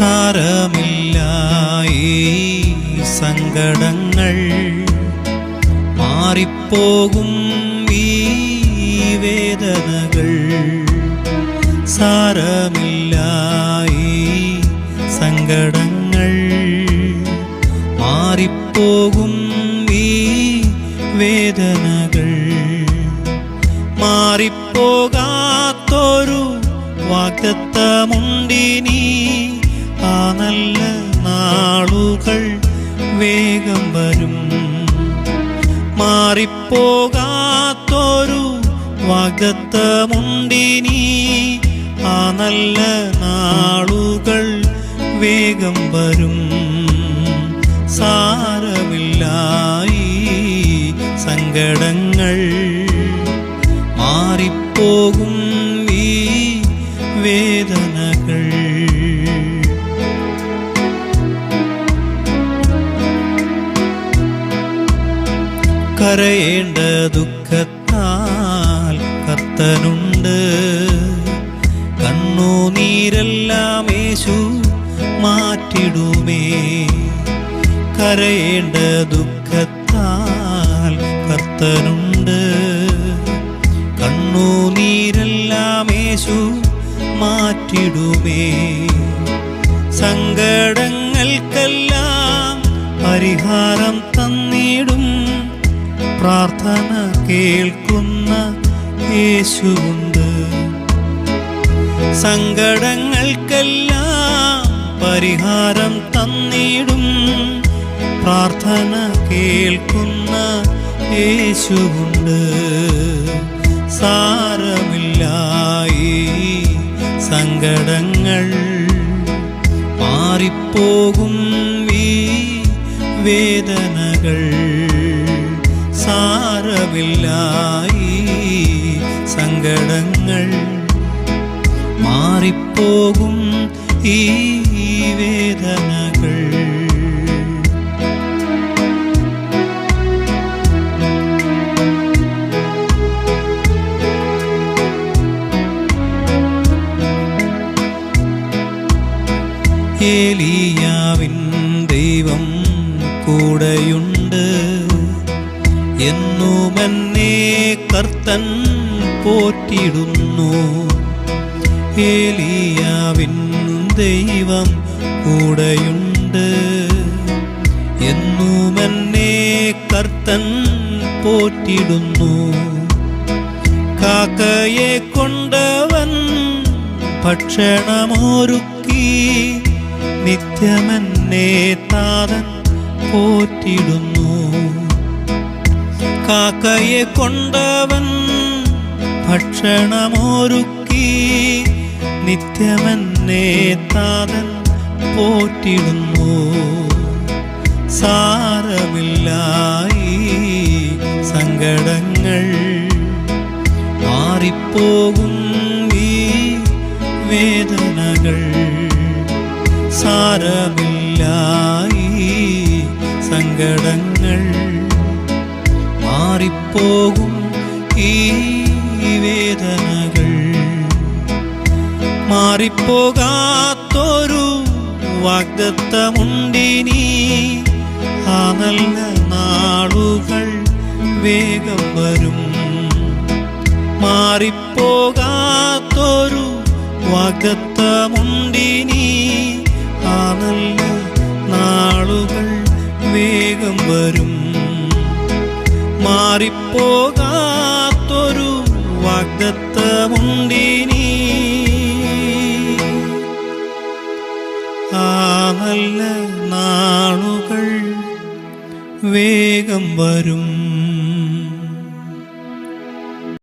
സാരമില്ല ഈ സങ്കടങ്ങൾ മാറിപ്പോകും ഈ വേദനകൾ. സാരമില്ല ഈ സങ്കടങ്ങൾ മാറിപ്പോകും ഈ വേദനകൾ. മാറിപ്പോകാത്തൊരു വാഗ്ദത്തമുണ്ടിനി ആ നല്ല നാളുകൾ വേഗം വരും. മാറിപ്പോകാത്തൊരു ആ നല്ല നാളുകൾ വേഗം വരും. സാരമില്ലായി സങ്കടങ്ങൾ മാറിപ്പോകും ഈ വേദനകൾ. കരയേണ്ട ദുഃഖത്താൽ കർത്തനുണ്ട്. കണ്ണുനീരെല്ലാം യേശു മാറ്റിടുമേ. കരയേണ്ട ദുഃഖത്താൽ കർത്തനുണ്ട്. കണ്ണുനീരെല്ലാം യേശു മാറ്റിടുമേ. സങ്കടങ്ങൾക്കെല്ലാം പരിഹാരം തന്നിടും. പ്രാർത്ഥന കേൾക്കുന്ന യേശുണ്ട് സങ്കടങ്ങൾക്കെല്ലാം പരിഹാരം തന്നിടും. പ്രാർത്ഥന കേൾക്കുന്ന യേശുണ്ട് സാരമില്ലായി സങ്കടങ്ങൾ മാറിപ്പോകും ഈ വേദനകൾ. സാരമില്ല ഈ സങ്കടങ്ങൾ മാറിപ്പോകും ഈ വേദനകൾ. ഏലിയാവിൻ ദൈവം കൂടെയുണ്ട്. എന്നുമെന്നെ കർത്തൻ പോറ്റിടുന്നു. ഏലിയാവിൻ ദൈവം കൂടെയുണ്ട്. എന്നുമെന്നെ കർത്തൻ പോറ്റിടുന്നു. കാക്കയെ കൊണ്ടവൻ ഭക്ഷണമൊരുക്കി നിത്യമെന്നെ താതൻ പോറ്റിടുന്നു. കാക്കയെ കൊണ്ടവൻ ഭക്ഷണമൊരുക്കി നിത്യമെന്നേ താതൻ പോറ്റിടുന്നു. സാരമില്ല ഈ സങ്കടങ്ങൾ മാറിപ്പോകും ഈ വേദനകൾ. സാരമില്ല സങ്കടങ്ങൾ മാറിപ്പോകും ഈ വേദനകൾ. മാറിപ്പോകാത്തൊരു വാഗ്ദത്തമുണ്ടിനി. ആ നല്ല നാളുകൾ വേഗം വരും. മാറിപ്പോകാത്തൊരു വാഗ്ദത്തമുണ്ടിനി. ആ നല്ല നാളുകൾ വേഗം വരും. മാറിപ്പോകാത്തൊരു വാഗ്ദത്തമുണ്ടിനി. ആ നല്ല നാളുകൾ വേഗം വരും.